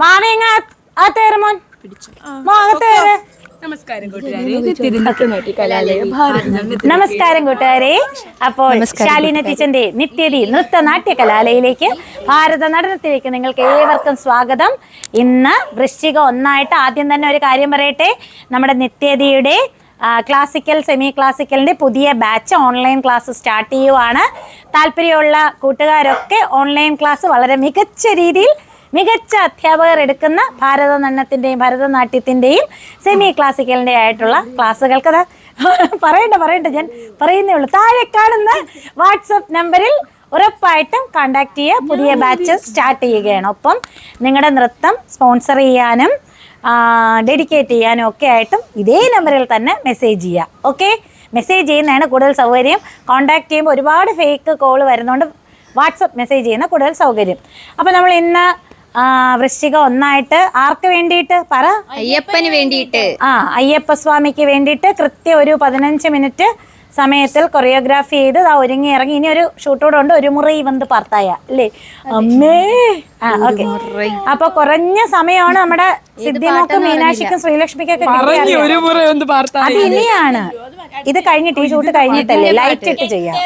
മാമിങ്ങ അകത്തേറ് മോൻ? മോ അകത്തേറ് നമസ്കാരം നമസ്കാരം കൂട്ടുകാരെ. അപ്പോൾ ശാലിന ടീച്ചറിന്റെ നിത്യതി നൃത്ത നാട്യ കലാലയിലേക്ക് ഭാരത നടനത്തിലേക്ക് നിങ്ങൾക്ക് ഏവർക്കും സ്വാഗതം. ഇന്ന് വൃശ്ചിക ഒന്നായിട്ട് ആദ്യം തന്നെ ഒരു കാര്യം പറയട്ടെ. നമ്മുടെ നിത്യതിയുടെ ക്ലാസിക്കൽ സെമി ക്ലാസിക്കലിന്റെ പുതിയ ബാച്ച് ഓൺലൈൻ ക്ലാസ് സ്റ്റാർട്ട് ചെയ്യുവാണ്. താല്പര്യമുള്ള കൂട്ടുകാരൊക്കെ ഓൺലൈൻ ക്ലാസ് വളരെ മികച്ച രീതിയിൽ മികച്ച അധ്യാപകർ എടുക്കുന്ന ഭാരതനടനത്തിന്റെയും ഭരതനാട്യത്തിന്റെയും സെമി ക്ലാസിക്കലിന്റെ ആയിട്ടുള്ള ക്ലാസ്സുകൾക്ക് പറയണ്ട പറയണ്ട ഞാൻ പറയുന്നേ ഉള്ളൂ. താഴെ കാണുന്ന വാട്സപ്പ് നമ്പറിൽ ഉറപ്പായിട്ടും കോണ്ടാക്ട് ചെയ്യുക. പുതിയ ബാച്ച് സ്റ്റാർട്ട് ചെയ്യുകയാണ്. ഒപ്പം നിങ്ങളുടെ നൃത്തം സ്പോൺസർ ചെയ്യാനും ഡെഡിക്കേറ്റ് ചെയ്യാനും ഒക്കെ ആയിട്ടും ഇതേ നമ്പറിൽ തന്നെ മെസ്സേജ് ചെയ്യുക. ഓക്കെ മെസ്സേജ് ചെയ്യുന്നതാണ് കൂടുതൽ സൗകര്യം. കോണ്ടാക്ട് ചെയ്യുമ്പോൾ ഒരുപാട് ഫേക്ക് കോൾ വരുന്നതുകൊണ്ട് വാട്സപ്പ് മെസ്സേജ് ചെയ്യുന്ന കൂടുതൽ സൗകര്യം. അപ്പോൾ നമ്മൾ ഇന്ന് വൃശ്ചിക ഒന്നായിട്ട് ആർക്ക് വേണ്ടിയിട്ട്? പറ. അയ്യപ്പന് വേണ്ടിയിട്ട്. ആ അയ്യപ്പ സ്വാമിക്ക് വേണ്ടിയിട്ട് കൃത്യം ഒരു പതിനഞ്ച് മിനിറ്റ് സമയത്തിൽ കൊറിയോഗ്രാഫി ചെയ്ത് ആ ഒരുങ്ങി ഇറങ്ങി. ഇനി ഒരു ഷൂട്ടോടെ ഉണ്ട്. ഒരു മുറി വന്ന് പാർത്തായ. അല്ലേ? അമ്മേ. ആ ഓക്കെ. അപ്പൊ കുറഞ്ഞ സമയമാണ് നമ്മുടെ സിദ്ധിമോക്കും മീനാക്ഷിക്കും ശ്രീലക്ഷ്മിക്കൊക്കെ കിട്ടിയത്. ഒരു മുറ ഒന്ന് പാർത്താ അത് ഇനിയാണ്. ഇത് കഴിഞ്ഞിട്ട് ഈ ഷൂട്ട് കഴിഞ്ഞിട്ടല്ലേ? ലൈറ്റ് ഇട്ട് ചെയ്യാം.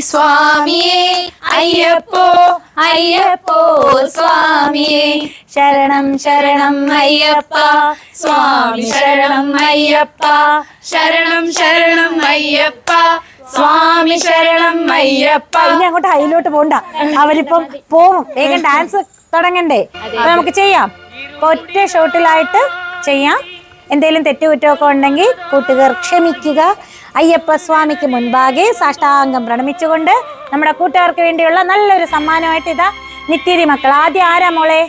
സ്വാമിയേ. അയ്യപ്പോ അയ്യപ്പോ സ്വാമിയേ. ശരണം ശരണം അയ്യപ്പ. സ്വാമി ശരണം അയ്യപ്പ. ശരണം ശരണം അയ്യപ്പ. സ്വാമി ശരണം അയ്യപ്പ. ഇനി അങ്ങോട്ട് ഹൈലോട്ട് പോണ്ട. അവരിപ്പം പോവും. വേഗം ഡാൻസ് തുടങ്ങണ്ടേ. അപ്പൊ നമുക്ക് ചെയ്യാം. ഒറ്റ ഷോട്ടിലായിട്ട് ചെയ്യാം. എന്തെങ്കിലും തെറ്റുകുറ്റമൊക്കെ ഉണ്ടെങ്കിൽ കൂട്ടുകാർ ക്ഷമിക്കുക. അയ്യപ്പ സ്വാമിക്ക് മുൻപാകെ സാഷ്ടാംഗം പ്രണമിച്ചുകൊണ്ട് നമ്മുടെ കൂട്ടുകാർക്ക് വേണ്ടിയുള്ള നല്ലൊരു സമ്മാനമായിട്ട് ഇതാ നിത്യതി മക്കൾ. ആദ്യം ആരാ മോളെ?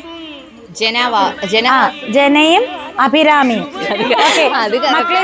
ജനയും അഭിരാമിയും. ഓക്കേ. മക്കളെ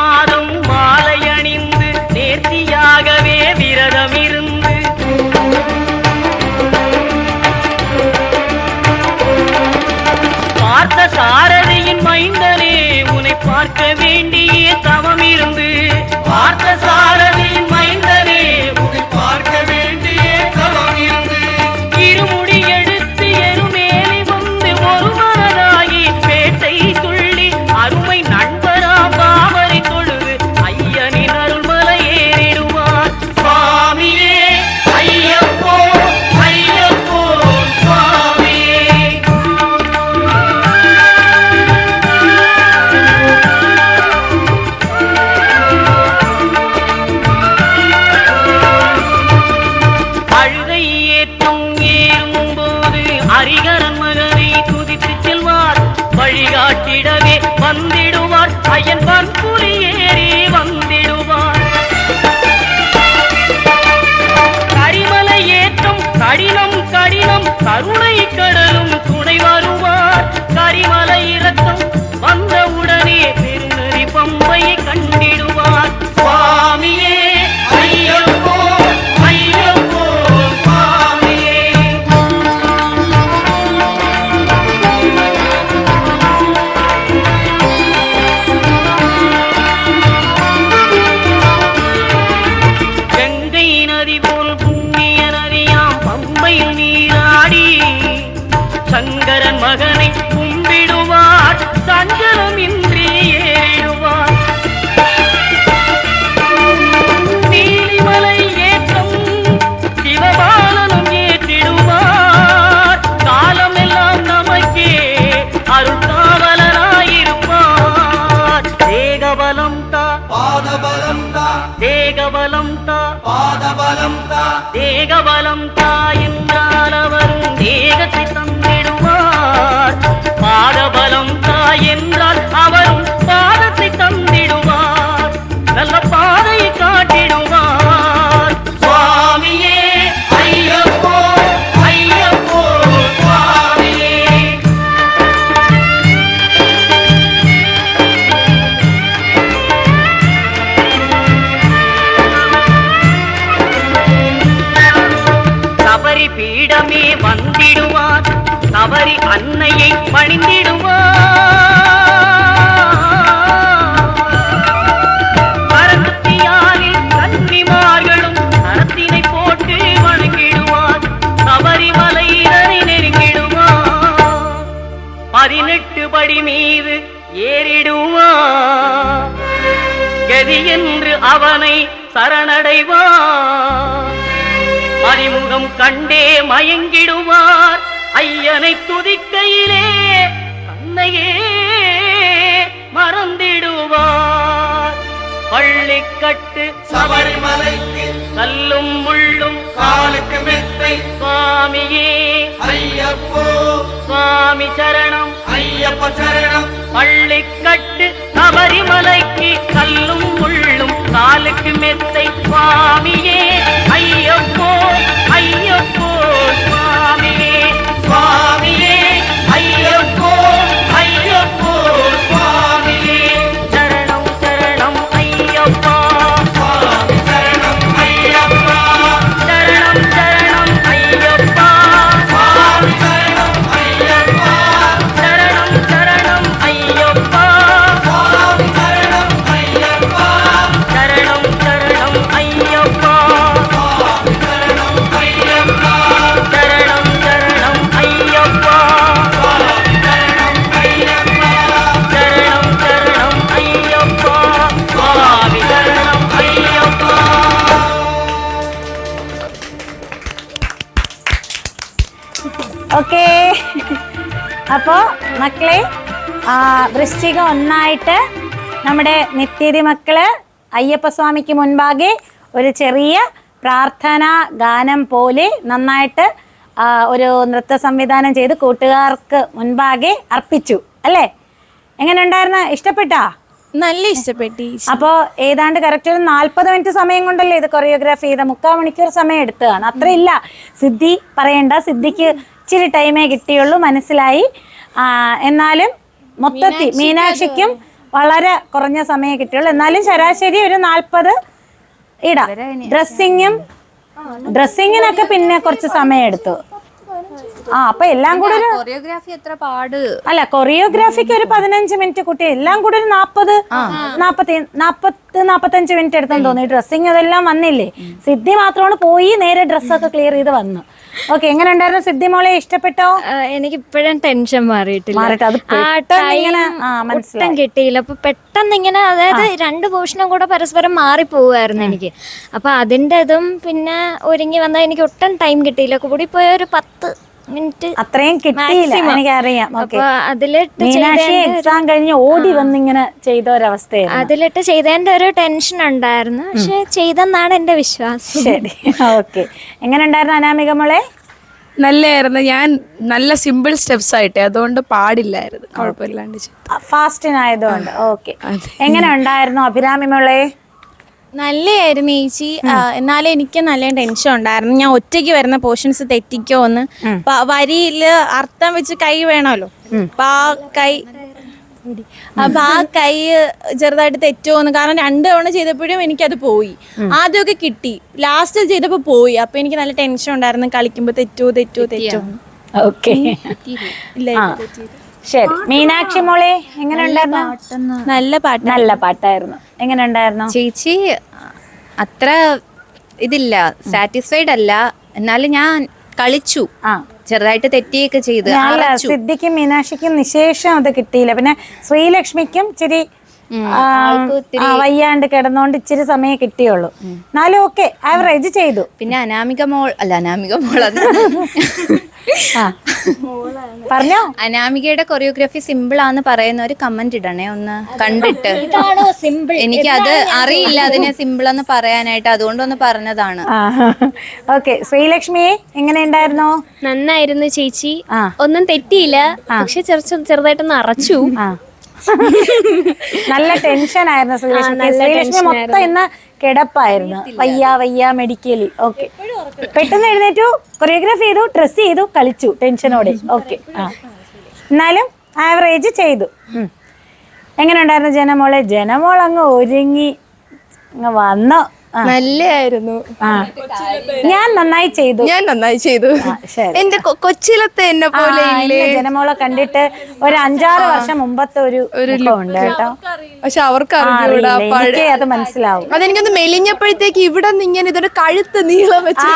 மாதம் மாலை அணிந்து நேர்த்தியாகவே விரதம் இருந்து பார்த்த சாரதியின் மைந்தனே உன்னை பார்க்க வேண்டிய தவம் இருந்து பார்த்த சாரதி சங்கரன் மகனை கும்பிடுவார். சஞ்சலமின்றி ஏறிடுவார். நீலிமலை ஏற்றம் சிவபாலனும் ஏற்றிடுவார். காலமெல்லாம் நமக்கே அருள்காவலனாயிருப்பார் தேகபலம் தா. பாதபலம் தா. தேகபலம் தா. பாதபலம் தா. தேகபலம் தா. என்றால் அவரும் பாதத்தை தந்திடுவார். நல்ல பாதையை காட்டிடுவார். சுவாமியே ஐயப்போ ஐயப்போ சுவாமியே. சபரி பீடமே வந்திடுவார். சபரி அன்னையை பணிந்திடுவார் பதினெட்டு படி மீது ஏறிடுவார் கதி என்று அவனை சரணடைவார் அறிமுகம் கண்டே மயங்கிடுவார். ஐயனை துதிக்கையிலே தன்னையே மறந்திடுவார். பள்ளிக்கட்டு சபரிமலைக்கு கல்லும் முள்ளும் காலுக்கு மெத்தை சுவாமியே. ஐயப்போ. சுவாமி சரணம். ஐயப்ப சரணம். பள்ளிக்கட்டு சபரிமலைக்கு கல்லும் முள்ளும் காலுக்கு மெத்தை சுவாமியே. ஐயப்போ ஐயப்போ சுவாமியே. சுவாமியே വൃശ്ചികം ഒന്നായിട്ട് നമ്മുടെ നിത്യതി മക്കൾ അയ്യപ്പസ്വാമിക്ക് മുൻപാകെ ഒരു ചെറിയ പ്രാർത്ഥന ഗാനം പോലെ നന്നായിട്ട് ഒരു നൃത്ത സംവിധാനം ചെയ്ത് കൂട്ടുകാർക്ക് മുൻപാകെ അർപ്പിച്ചു. അല്ലേ? എങ്ങനെ ഉണ്ടായിരുന്ന ഇഷ്ടപ്പെട്ടാ? നല്ല ഇഷ്ടപ്പെട്ടി. അപ്പോൾ ഏതാണ്ട് കറക്റ്റ് ഒരു നാൽപ്പത് മിനിറ്റ് സമയം കൊണ്ടല്ലേ ഇത് കൊറിയോഗ്രാഫി ചെയ്ത മുക്കാൽ മണിക്കൂർ സമയം എടുത്തതാണ്. അത്രയില്ല. സിദ്ധി പറയണ്ട. സിദ്ധിക്ക് ഇച്ചിരി ടൈമേ കിട്ടിയുള്ളൂ. മനസ്സിലായി. എന്നാലും മൊത്തത്തിൽ മീനാക്ഷിക്കും വളരെ കുറഞ്ഞ സമയം കിട്ടിയുള്ളൂ. എന്നാലും ശരാശരി ഒരു നാൽപ്പത് ഇടാം. ഡ്രസ്സിങ്ങും ഡ്രസ്സിങ്ങിനൊക്കെ പിന്നെ കുറച്ച് സമയം എടുത്തു. ആ അപ്പൊ എല്ലാം കൂടെ ഒരു കൊറിയോഗ്രാഫി എത്ര പാട്? അല്ല കൊറിയോഗ്രാഫിക്ക് ഒരു പതിനഞ്ച് മിനിറ്റ് കുട്ടി എല്ലാം കൂടെ ഒരു നാപ്പത് നാപ്പത്തി നാപ്പത്ത് നാപ്പത്തഞ്ച് മിനിറ്റ് എടുത്തെന്ന് തോന്നി ഡ്രസ്സിങ് അതെല്ലാം വന്നില്ലേ? സിദ്ധി മാത്രമാണ് പോയി നേരെ ഡ്രസ്സൊക്കെ ക്ലിയർ ചെയ്ത് വന്നു. ഓക്കെ എങ്ങനെ ഉണ്ടായിരുന്നു സിദ്ധി മോളെ ഇഷ്ടപ്പെട്ടോ? എനിക്ക് ഇപ്പോഴും ടെൻഷൻ മാറിയിട്ടില്ല. കിട്ടിയില്ല. അപ്പൊ പെട്ടെന്ന് ഇങ്ങനെ അതായത് രണ്ട് പോഷനും കൂടെ പരസ്പരം മാറിപ്പോവായിരുന്നു എനിക്ക്. അപ്പൊ അതിന്റെ ഇതും പിന്നെ ഒരുങ്ങി വന്നാൽ എനിക്ക് ഒട്ടും ടൈം കിട്ടിയില്ല. കൂടി പോയ ഒരു പത്ത് മിനിറ്റ് അത്രയും കിട്ടിയില്ല. എനിക്കറിയാം. അതിലിട്ട് മീനാക്ഷി ചെയ്തതിന്റെ ഒരു- എക്സാം കഴിഞ്ഞ് ഓടി വന്നിങ്ങനെ ചെയ്ത ഒരവസ്ഥയായിരുന്നു. അതിലിട്ട് ചെയ്തതിന്റെ ഒരു ടെൻഷൻ ഉണ്ടായിരുന്നു. പക്ഷെ ചെയ്തെന്നാണ് എന്റെ വിശ്വാസം. ശരി. ഓക്കെ എങ്ങനെ ഉണ്ടായിരുന്നു അനാമിക മോളെ? നല്ലായിരുന്നു. ഞാൻ നല്ല സിമ്പിൾ സ്റ്റെപ്സ് ആയിട്ട്. അതുകൊണ്ട് പാടില്ലായിരുന്നു. കുഴപ്പമില്ലാണ്ട്. ഫാസ്റ്റിനായതുകൊണ്ട് ഓക്കെ എങ്ങനെ ഉണ്ടായിരുന്നു അഭിരാമി മോളെ? നല്ലയായിരുന്നു ചേച്ചി. ആ, എന്നാലും എനിക്ക് നല്ല ടെൻഷൻ ഉണ്ടായിരുന്നു. ഞാൻ ഒറ്റയ്ക്ക് വരുന്ന പോർഷൻസ് തെറ്റിക്കോ എന്ന്. വരിയിൽ അർത്ഥം വെച്ച് കൈ വേണമല്ലോ. അപ്പൊ ആ കൈ അപ്പൊ ആ കൈ ചെറുതായിട്ട് തെറ്റുമോന്ന് കാരണം രണ്ട് തവണ ചെയ്തപ്പോഴും എനിക്കത് പോയി. ആദ്യമൊക്കെ കിട്ടി. ലാസ്റ്റ് ചെയ്തപ്പോ പോയി. അപ്പൊ എനിക്ക് നല്ല ടെൻഷൻ ഉണ്ടായിരുന്നു. കളിക്കുമ്പോ തെറ്റോ തെറ്റോ തെറ്റോ ഓക്കെ ഇല്ല ശരി. മീനാക്ഷി മോളെ എങ്ങനെ ഉണ്ടായിരുന്നു? നല്ല പാട്ട്. നല്ല പാട്ടായിരുന്നു. എങ്ങനെ ഉണ്ടായിരുന്നു? ചേച്ചി അത്ര ഇതില്ല. സാറ്റിസ്ഫൈഡ് അല്ല. എന്നാലും ഞാൻ കളിച്ചു. ആ. ചെറുതായിട്ട് തെറ്റിയൊക്കെ ചെയ്ത് സിദ്ധിക്കും മീനാക്ഷിക്കും നിശേഷം അത് കിട്ടിയില്ല. പിന്നെ ശ്രീലക്ഷ്മിക്കും ഇച്ചിരി ആ, വയ്യാണ്ട് കിടന്നോണ്ട് ഇച്ചിരി സമയം കിട്ടിയുള്ളൂ. എന്നാലും ഓക്കെ ആവറേജ് ചെയ്തു. പിന്നെ അനാമിക മോൾ അല്ല അനാമിക മോൾ പറഞ്ഞോ? അനാമികയുടെ കൊറിയോഗ്രാഫി സിമ്പിൾ ആന്ന് പറയുന്ന ഒരു കമന്റ് ഇടണേ ഒന്ന് കണ്ടിട്ട്. സിമ്പിൾ എനിക്ക് അത് അറിയില്ല അതിനെ സിമ്പിൾ എന്ന് പറയാനായിട്ട്. അതുകൊണ്ടൊന്ന് പറഞ്ഞതാണ്. ആ ഓക്കെ. ശ്രീലക്ഷ്മി എങ്ങനെ ഉണ്ടായിരുന്നു? നന്നായിരുന്നു ചേച്ചി. ഒന്നും തെറ്റിയില്ല. പക്ഷെ ചെറു ചെറുതായിട്ടൊന്ന് അറച്ചു. ആ. നല്ല ടെൻഷൻ ആയിരുന്നു ശ്രീലക്ഷ്മി മൊത്തം ഇന്ന് കിടപ്പായിരുന്നു. വയ്യ വയ്യ മെഡിക്കലി ഓക്കെ പെട്ടെന്ന് എഴുന്നേറ്റു കൊറിയോഗ്രാഫി ചെയ്തു ഡ്രസ് ചെയ്തു കളിച്ചു ടെൻഷനോടെ ഓക്കെ എന്നാലും ആവറേജ് ചെയ്തു. എങ്ങനെ ഉണ്ടായിരുന്നു ജനമോളെ? ജനമോൾ അങ്ങ് ഒരുങ്ങി അങ്ങ് വന്നു. നല്ലായിരുന്നു ഞാൻ നന്നായി ചെയ്തു. ഞാൻ നന്നായി ചെയ്തു. എന്റെ കൊച്ചിലത്തെ എന്നെ പോലെ ജനമോളെ കണ്ടിട്ട് ഒരു അഞ്ചാറ് വർഷം മുമ്പത്തെ ഒരു ഉണ്ട് കേട്ടോ. പക്ഷെ അവർക്ക്. എനിക്കേ അത് മനസ്സിലാവും. അതെനിക്കൊന്ന് മെലിഞ്ഞപ്പോഴത്തേക്ക് ഇവിടെ നിന്ന് ഇങ്ങനെ ഇതൊരു കഴുത്ത് നീളം വെച്ച്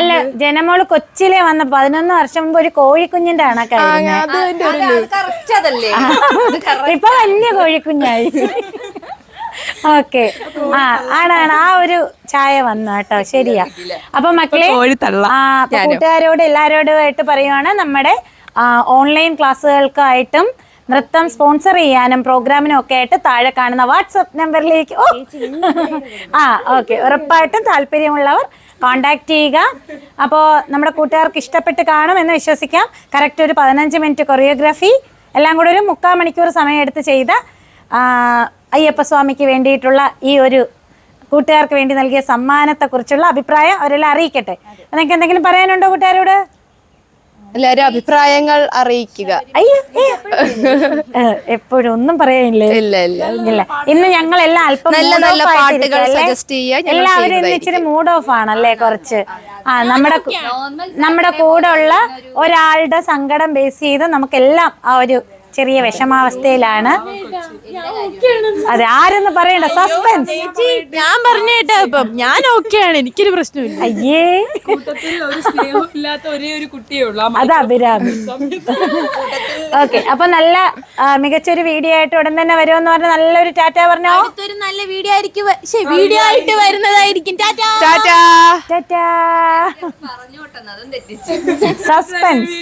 അല്ല ജനമോൾ കൊച്ചിലെ വന്ന പതിനൊന്ന് വർഷം മുമ്പ് ഒരു കോഴിക്കുഞ്ഞിന്റെ കണക്കായിരുന്നു. അതല്ലേ? ഇപ്പൊ വലിയ കോഴിക്കുഞ്ഞായി. ഓക്കെ. ആ ആണാണ്. ആ ഒരു ചായ വന്നു കേട്ടോ. ശരിയാ. അപ്പൊ മക്കളെ കൂട്ടുകാരോട് ആ ആയിട്ട് കൂട്ടുകാരോട് എല്ലാരോടുമായിട്ട് പറയുവാണ് നമ്മുടെ ഓൺലൈൻ ക്ലാസ്സുകൾക്കായിട്ടും നൃത്തം സ്പോൺസർ ചെയ്യാനും പ്രോഗ്രാമിനും ഒക്കെ ആയിട്ട് താഴെ കാണുന്ന വാട്സപ്പ് നമ്പറിലേക്ക് ഓ. ആ ഓക്കെ. ഉറപ്പായിട്ടും താല്പര്യമുള്ളവർ കോണ്ടാക്ട് ചെയ്യുക. അപ്പോൾ നമ്മുടെ കൂട്ടുകാർക്ക് ഇഷ്ടപ്പെട്ട് കാണും എന്ന് വിശ്വസിക്കാം. കറക്റ്റ് ഒരു പതിനഞ്ച് മിനിറ്റ് കൊറിയോഗ്രാഫി എല്ലാം കൂടെ ഒരു മുക്കാൽ മണിക്കൂർ സമയം എടുത്ത് ചെയ്ത ആ, അയ്യപ്പസ്വാമിക്ക് വേണ്ടിയിട്ടുള്ള ഈ ഒരു കൂട്ടുകാർക്ക് വേണ്ടി നൽകിയ സമ്മാനത്തെക്കുറിച്ചുള്ള അഭിപ്രായം അവരെല്ലാം അറിയിക്കട്ടെ. നിങ്ങൾക്ക് എന്തെങ്കിലും പറയാനുണ്ടോ കൂട്ടുകാരോട്? എല്ലാരും അഭിപ്രായങ്ങൾ അറിയിക്കുക. അയ്യോ എപ്പോഴും ഒന്നും പറയാനില്ലേ? ഇല്ല ഇല്ല ഇല്ല. ഇന്ന് ഞങ്ങൾ എല്ലാം അല്പം നല്ല നല്ല പാട്ടുകൾ സജസ്റ്റ് ചെയ്യുക, എല്ലാവരും ഇന്ന് ഇച്ചിരി മൂഡ് ഓഫ് ആണല്ലേ കുറച്ച്? ആ നമ്മുടെ നമ്മുടെ കൂടെ ഉള്ള ഒരാളുടെ സങ്കടം ബേസ് ചെയ്ത് നമുക്കെല്ലാം ആ ഒരു ചെറിയ വിഷമാവസ്ഥയിലാണ്. അതെ ആരെന്ന് പറയണ്ട സസ്പെൻസ് ഞാൻ പറഞ്ഞേട്ടാ ഇപ്പം. ഞാൻ ഓക്കെയാണ് എനിക്കൊരു പ്രശ്നമില്ല. അയ്യേ. അതാ ഒരേ ഒരു കുട്ടിയേ ഉള്ളൂ. അത് അഭിരാമി. ഓക്കെ അപ്പൊ നല്ല മികച്ചൊരു വീഡിയോ ആയിട്ട് ഉടൻ തന്നെ വരുമെന്ന് പറഞ്ഞ നല്ലൊരു ടാറ്റ പറഞ്ഞോ? അടുത്തൊരു നല്ല വീഡിയോ ആയിരിക്കും വീഡിയോ ആയിട്ട് വരുന്നതായിരിക്കും. ടാറ്റാ. ടാറ്റാ. ടാറ്റാ. സസ്പെൻസ്